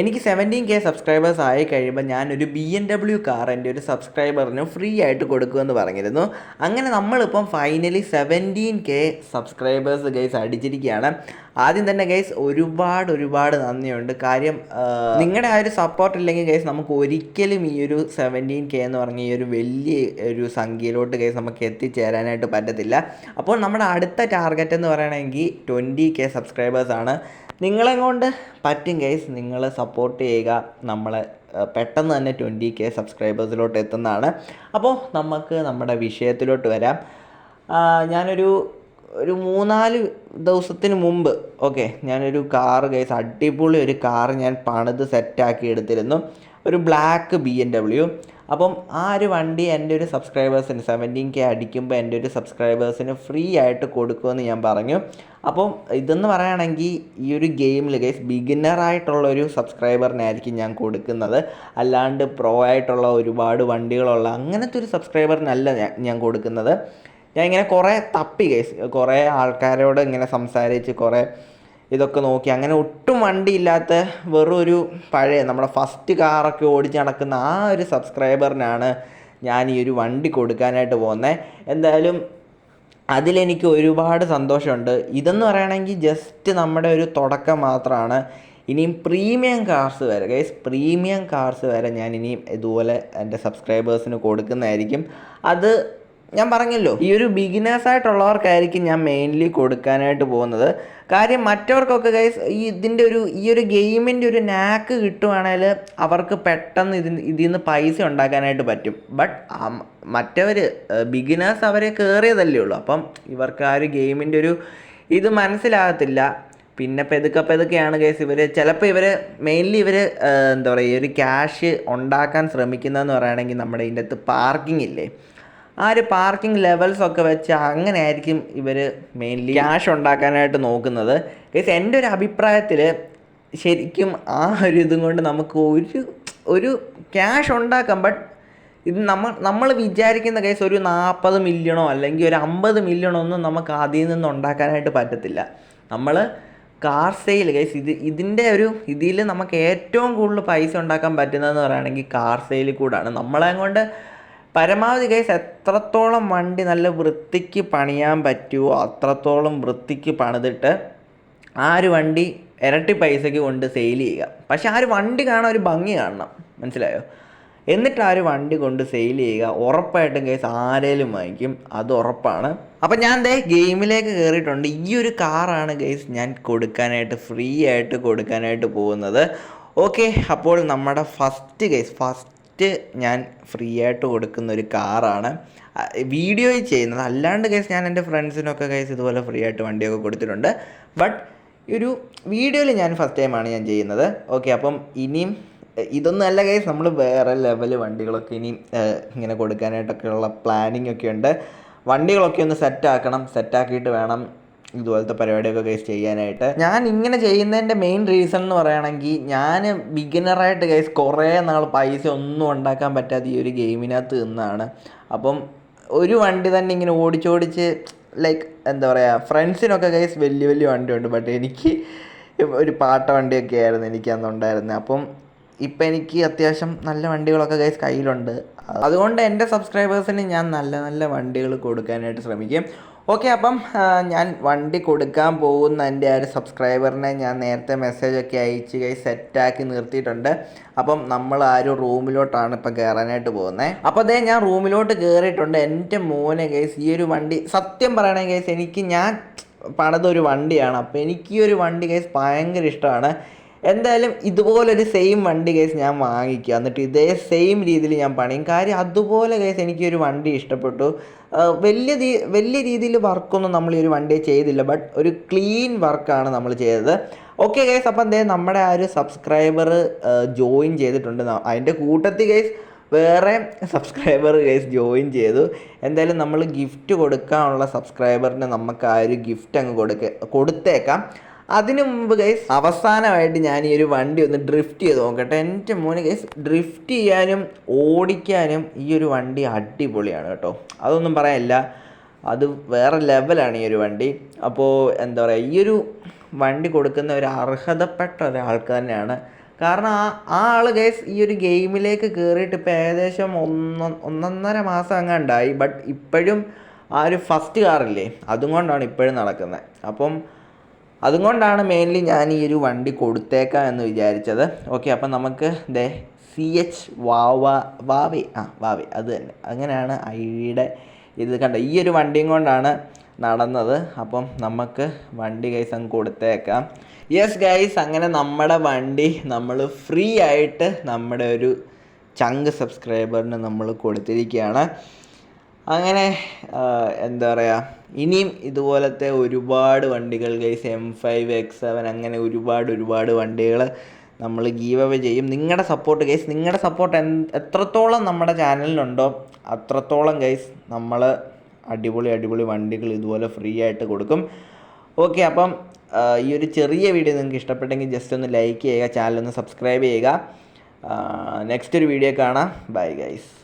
എനിക്ക് seventeen K subscribers ആയി കഴിയുമ്പോൾ ഞാനൊരു ബി എം ഡബ്ല്യു കാർ എന്റെ ഒരു സബ്സ്ക്രൈബറിന് ഫ്രീ ആയിട്ട് കൊടുക്കുമെന്ന് പറഞ്ഞിരുന്നു. അങ്ങനെ നമ്മളിപ്പം finally seventeen K subscribers guys അടിച്ചിരിക്കുകയാണ്. ആദ്യം തന്നെ ഗൈസ് ഒരുപാട് ഒരുപാട് നന്ദിയുണ്ട്. കാര്യം നിങ്ങളുടെ ആ ഒരു സപ്പോർട്ട് ഇല്ലെങ്കിൽ ഗൈസ് നമുക്ക് ഒരിക്കലും ഈ ഒരു സെവന്റീൻ കെ എന്ന് പറഞ്ഞ ഈ ഒരു വലിയ ഒരു സംഖ്യയിലോട്ട് ഗൈസ് നമുക്ക് എത്തിച്ചേരാനായിട്ട് പറ്റത്തില്ല. അപ്പോൾ നമ്മുടെ അടുത്ത ടാർഗറ്റ് എന്ന് പറയണമെങ്കിൽ ട്വന്റി കെ സബ്സ്ക്രൈബേഴ്സാണ് നിങ്ങളെ കൊണ്ട് പറ്റും കേസ് നിങ്ങൾ സപ്പോർട്ട് ചെയ്യുക. നമ്മൾ പെട്ടെന്ന് തന്നെ ട്വന്റി കെ സബ്സ്ക്രൈബേഴ്സിലോട്ട് എത്തുന്നതാണ്. അപ്പോൾ നമുക്ക് നമ്മുടെ വിഷയത്തിലോട്ട് വരാം. ഞാനൊരു ഒരു മൂന്നാൽ ദിവസത്തിന് മുമ്പ് ഓക്കെ ഞാനൊരു കാർ കേസ് അടിപൊളി ഒരു കാർ ഞാൻ പണിത് സെറ്റാക്കി എടുത്തിരുന്നു. ഒരു ബ്ലാക്ക് ബി എം ഡബ്ല്യു അപ്പം ആ ഒരു വണ്ടി എന്റെ ഒരു സബ്സ്ക്രൈബേഴ്സിന് സെവന്റീൻ കെ അടിക്കുമ്പോൾ എന്റെ ഒരു സബ്സ്ക്രൈബേഴ്സിന് ഫ്രീ ആയിട്ട് കൊടുക്കുമെന്ന് ഞാൻ പറഞ്ഞു. അപ്പം ഇതെന്ന് പറയുകയാണെങ്കിൽ ഈ ഒരു ഗെയിമിൽ ഗൈസ് ബിഗിനറായിട്ടുള്ള ഒരു സബ്സ്ക്രൈബറിനായിരിക്കും ഞാൻ കൊടുക്കുന്നത്. അല്ലാണ്ട് പ്രോ ആയിട്ടുള്ള ഒരുപാട് വണ്ടികളുള്ള അങ്ങനത്തെ ഒരു സബ്സ്ക്രൈബറിനല്ല ഞാൻ ഞാൻ കൊടുക്കുന്നത്. ഞാൻ ഇങ്ങനെ കുറേ തപ്പി ഗൈസ് കുറേ ആൾക്കാരോട് ഇങ്ങനെ സംസാരിച്ച് കുറേ ഇതൊക്കെ നോക്കി. അങ്ങനെ ഒട്ടും വണ്ടിയില്ലാത്ത വെറും ഒരു പഴയ നമ്മുടെ ഫസ്റ്റ് കാറൊക്കെ ഓടിച്ച് നടക്കുന്ന ആ ഒരു സബ്സ്ക്രൈബറിനാണ് ഞാൻ ഈ ഒരു വണ്ടി കൊടുക്കാനായിട്ട് പോകുന്നത് എന്തായാലും അതിലെനിക്ക് ഒരുപാട് സന്തോഷമുണ്ട്. ഇതെന്ന് പറയുകയാണെങ്കിൽ ജസ്റ്റ് നമ്മുടെ ഒരു തുടക്കം മാത്രമാണ് ഇനിയും പ്രീമിയം കാർസ് വരെ ഗൈസ് പ്രീമിയം കാർസ് വരെ ഞാൻ ഇനിയും ഇതുപോലെ എന്റെ സബ്സ്ക്രൈബേഴ്സിന് കൊടുക്കുന്നതായിരിക്കും. അത് ഞാൻ പറഞ്ഞല്ലോ ഈ ഒരു ബിഗിനേഴ്സ് ആയിട്ടുള്ളവർക്കായിരിക്കും ഞാൻ മെയിൻലി കൊടുക്കാനായിട്ട് പോകുന്നത്. കാര്യം മറ്റവർക്കൊക്കെ ഗൈസ് ഈ ഇതിന്റെ ഒരു ഈ ഒരു ഗെയിമിന്റെ ഒരു നാക്ക് കിട്ടുവാണെങ്കിൽ അവർക്ക് പെട്ടെന്ന് ഇതിന് ഇതിൽ നിന്ന് പൈസ ഉണ്ടാക്കാനായിട്ട് പറ്റും. ബട്ട് മറ്റവർ ബിഗിനേഴ്സ് അവരെ കയറിയതല്ലേ ഉള്ളൂ. അപ്പം ഇവർക്ക് ആ ഒരു ഗെയിമിന്റെ ഒരു ഇത് മനസ്സിലാകത്തില്ല. പിന്നെ പെതുക്കെ പെതുക്കെയാണ് കേസ് ഇവർ ചിലപ്പോൾ ഇവർ മെയിൻലി ഇവർ എന്താ പറയുക ഈ ഒരു ക്യാഷ് ഉണ്ടാക്കാൻ ശ്രമിക്കുന്നതെന്ന് പറയുകയാണെങ്കിൽ നമ്മുടെ ഇതിന്റെ അകത്ത് പാർക്കിംഗ് ഇല്ലേ? ആ ഒരു പാർക്കിംഗ് ലെവൽസ് ഒക്കെ വെച്ച് അങ്ങനെ ആയിരിക്കും ഇവർ മെയിൻലി ക്യാഷ് ഉണ്ടാക്കാനായിട്ട് നോക്കുന്നത്. കേസ് എന്റെ ഒരു അഭിപ്രായത്തിൽ ശരിക്കും ആ ഒരു ഇതും കൊണ്ട് നമുക്ക് ഒരു ഒരു ക്യാഷ് ഉണ്ടാക്കാം ബട്ട് ഇത് നമ്മൾ നമ്മൾ വിചാരിക്കുന്ന കേസ് ഒരു നാൽപ്പത് മില്യണോ അല്ലെങ്കിൽ ഒരു അമ്പത് മില്യണോ ഒന്നും നമുക്ക് അതിൽ നിന്ന് ഉണ്ടാക്കാനായിട്ട് പറ്റത്തില്ല. നമ്മൾ കാർ സെയിൽ കേസ് ഇത് ഇതിന്റെ ഒരു ഇതിൽ നമുക്ക് ഏറ്റവും കൂടുതൽ പൈസ ഉണ്ടാക്കാൻ പറ്റുന്നതെന്ന് പറയുകയാണെങ്കിൽ കാർ സെയിൽ കൂടാണ്. നമ്മളെ കൊണ്ട് പരമാവധി കേസ് എത്രത്തോളം വണ്ടി നല്ല വൃത്തിക്ക് പണിയാൻ പറ്റുമോ അത്രത്തോളം വൃത്തിക്ക് പണിതിട്ട് ആ ഒരു വണ്ടി ഇരട്ടി പൈസയ്ക്ക് കൊണ്ട് സെയിൽ ചെയ്യുക. പക്ഷെ ആ ഒരു വണ്ടി കാണാൻ ഒരു ഭംഗി കാണണം. മനസ്സിലായോ? എന്നിട്ട് ആ ഒരു വണ്ടി കൊണ്ട് സെയിൽ ചെയ്യുക. ഉറപ്പായിട്ടും കേസ് ആരേലും വാങ്ങിക്കും. അത് ഉറപ്പാണ്. അപ്പം ഞാൻ ദേ ഗെയിമിലേക്ക് കയറിയിട്ടുണ്ട് ഈ ഒരു കാറാണ് കേസ് ഞാൻ കൊടുക്കാനായിട്ട് ഫ്രീ ആയിട്ട് കൊടുക്കാനായിട്ട് പോകുന്നത്. ഓക്കെ അപ്പോൾ നമ്മുടെ ഫസ്റ്റ് കേസ് ഫസ്റ്റ് ഞാൻ ഫ്രീ ആയിട്ട് കൊടുക്കുന്ന ഒരു കാറാണ് വീഡിയോ ചെയ്യുന്നത്. അല്ലാണ്ട് കേസ് ഞാൻ എന്റെ ഫ്രണ്ട്സിനൊക്കെ കേസ് ഇതുപോലെ ഫ്രീ ആയിട്ട് വണ്ടിയൊക്കെ കൊടുത്തിട്ടുണ്ട്. ബട്ട് ഒരു വീഡിയോയിൽ ഞാൻ ഫസ്റ്റ് ടൈമാണ് ഞാൻ ചെയ്യുന്നത്. ഓക്കെ അപ്പം ഇനിയും ഇതൊന്നും അല്ല കേസ് നമ്മൾ വേറെ ലെവൽ വണ്ടികളൊക്കെ ഇനിയും ഇങ്ങനെ കൊടുക്കാനായിട്ടൊക്കെയുള്ള പ്ലാനിങ് ഒക്കെ ഉണ്ട്. വണ്ടികളൊക്കെ ഒന്ന് സെറ്റാക്കണം സെറ്റാക്കിയിട്ട് വേണം ഇതുപോലത്തെ പരിപാടിയൊക്കെ ഗൈസ് ചെയ്യാനായിട്ട്. ഞാൻ ഇങ്ങനെ ചെയ്യുന്നതിന്റെ മെയിൻ റീസൺ എന്ന് പറയുകയാണെങ്കിൽ ഞാൻ ബിഗിനറായിട്ട് ഗൈസ് കുറേ നാൾ പൈസ ഒന്നും ഉണ്ടാക്കാൻ പറ്റാത്ത ഈ ഒരു ഗെയിമിനകത്ത് നിന്നാണ്. അപ്പം ഒരു വണ്ടി തന്നെ ഇങ്ങനെ ഓടിച്ചോടിച്ച് ലൈക്ക് എന്താ പറയുക ഫ്രണ്ട്സിനൊക്കെ ഗൈസ് വലിയ വലിയ വണ്ടിയുണ്ട്. ബട്ട് എനിക്ക് ഒരു പാട്ട വണ്ടിയൊക്കെ ആയിരുന്നു എനിക്ക് അന്ന് ഉണ്ടായിരുന്നത്. അപ്പം ഇപ്പം എനിക്ക് അത്യാവശ്യം നല്ല വണ്ടികളൊക്കെ ഗൈസ് കയ്യിലുണ്ട്. അതുകൊണ്ട് എന്റെ സബ്സ്ക്രൈബേഴ്സിന് ഞാൻ നല്ല നല്ല വണ്ടികൾ കൊടുക്കാനായിട്ട് ശ്രമിക്കും. ഓക്കെ അപ്പം ഞാൻ വണ്ടി കൊടുക്കാൻ പോകുന്ന എന്റെ ആ ഒരു സബ്സ്ക്രൈബറിനെ ഞാൻ നേരത്തെ മെസ്സേജൊക്കെ അയച്ച് കൈ സെറ്റാക്കി നിർത്തിയിട്ടുണ്ട്. അപ്പം നമ്മൾ ആ ഒരു റൂമിലോട്ടാണ് ഇപ്പം കയറാനായിട്ട് പോകുന്നത് അപ്പോൾ അതേ ഞാൻ റൂമിലോട്ട് കയറിയിട്ടുണ്ട് എന്റെ മോനെ കേസ് ഈ ഒരു വണ്ടി സത്യം പറയണേ കേസ് എനിക്ക് ഞാൻ പണിതൊരു വണ്ടിയാണ്. അപ്പോൾ എനിക്ക് ഈ ഒരു വണ്ടി കേസ് ഭയങ്കര ഇഷ്ടമാണ്. എന്തായാലും ഇതുപോലൊരു സെയിം വണ്ടി കേസ് ഞാൻ വാങ്ങിക്കുക. എന്നിട്ട് ഇതേ സെയിം രീതിയിൽ ഞാൻ പണിയും. കാര്യം അതുപോലെ കേസ് എനിക്കൊരു വണ്ടി ഇഷ്ടപ്പെട്ടു. വലിയ വലിയ രീതിയിൽ വർക്കൊന്നും നമ്മൾ ഈ ഒരു വണ്ടിയെ ചെയ്തില്ല. ബട്ട് ഒരു ക്ലീൻ വർക്കാണ് നമ്മൾ ചെയ്തത്. ഓക്കെ കേസ് അപ്പം എന്തേ നമ്മുടെ ആ ഒരു സബ്സ്ക്രൈബർ ജോയിൻ ചെയ്തിട്ടുണ്ട്. അതിന്റെ കൂട്ടത്തിൽ കേസ് വേറെ സബ്സ്ക്രൈബർ കേസ് ജോയിൻ ചെയ്തു. എന്തായാലും നമ്മൾ ഗിഫ്റ്റ് കൊടുക്കാനുള്ള സബ്സ്ക്രൈബറിന് നമുക്ക് ആ ഒരു ഗിഫ്റ്റ് അങ്ങ് കൊടുക്ക കൊടുത്തേക്കാം. അതിനു മുമ്പ് ഗൈസ് അവസാനമായിട്ട് ഞാൻ ഈ ഒരു വണ്ടി ഒന്ന് ഡ്രിഫ്റ്റ് ചെയ്ത് നോക്കട്ടെ. എന്റെ മോന് ഗൈസ് ഡ്രിഫ്റ്റ് ചെയ്യാനും ഓടിക്കാനും ഈ ഒരു വണ്ടി അടിപൊളിയാണ് കേട്ടോ. അതൊന്നും പറയാനില്ല. അത് വേറെ ലെവലാണ് ഈ ഒരു വണ്ടി. അപ്പോൾ എന്താ പറയുക ഈ ഒരു വണ്ടി കൊടുക്കുന്ന ഒരു അർഹതപ്പെട്ട ഒരാൾക്ക് തന്നെയാണ്. കാരണം ആ ആ ആൾ ഗൈസ് ഈ ഒരു ഗെയിമിലേക്ക് കയറിയിട്ട് ഇപ്പോൾ ഏകദേശം ഒന്ന് ഒന്നൊന്നര മാസം അങ്ങാണ്ടായി ബട്ട് ഇപ്പോഴും ആ ഒരു ഫസ്റ്റ് കാറില്ലേ അതും കൊണ്ടാണ് ഇപ്പോഴും നടക്കുന്നത് അപ്പം അതുകൊണ്ടാണ് മെയിൻലി ഞാൻ ഈ ഒരു വണ്ടി കൊടുത്തേക്കാം എന്ന് വിചാരിച്ചത്. ഓക്കെ അപ്പം നമുക്ക് ദേ സി എച്ച് വാവ വാവെ ആ വാവെ അത് തന്നെ. അങ്ങനെയാണ് ഐഡിയുടെ ഇത് കണ്ട ഈ ഒരു വണ്ടിയും കൊണ്ടാണ് നടന്നത്. അപ്പം നമുക്ക് വണ്ടി ഗൈസ് അങ്ങ് കൊടുത്തേക്കാം. യെസ് ഗൈസ് അങ്ങനെ നമ്മുടെ വണ്ടി നമ്മൾ ഫ്രീ ആയിട്ട് നമ്മുടെ ഒരു ചങ്ക് സബ്സ്ക്രൈബറിന് നമ്മൾ കൊടുത്തിരിക്കുകയാണ്. അങ്ങനെ എന്താ പറയുക ഇനിയും ഇതുപോലത്തെ ഒരുപാട് വണ്ടികൾ guys M five X seven അങ്ങനെ ഒരുപാട് ഒരുപാട് വണ്ടികൾ നമ്മൾ ഗീവ് അവേ ചെയ്യും. നിങ്ങളുടെ സപ്പോർട്ട് ഗൈസ് നിങ്ങളുടെ സപ്പോർട്ട് എത്രത്തോളം നമ്മുടെ ചാനലിനുണ്ടോ അത്രത്തോളം ഗൈസ് നമ്മൾ അടിപൊളി അടിപൊളി വണ്ടികൾ ഇതുപോലെ ഫ്രീ ആയിട്ട് കൊടുക്കും. ഓക്കെ അപ്പം ഈ ഒരു ചെറിയ വീഡിയോ നിങ്ങൾക്ക് ഇഷ്ടപ്പെട്ടെങ്കിൽ ജസ്റ്റ് ഒന്ന് ലൈക്ക് ചെയ്യുക ചാനൽ ഒന്ന് സബ്സ്ക്രൈബ് ചെയ്യുക. നെക്സ്റ്റ് ഒരു വീഡിയോ കാണാം. Bye guys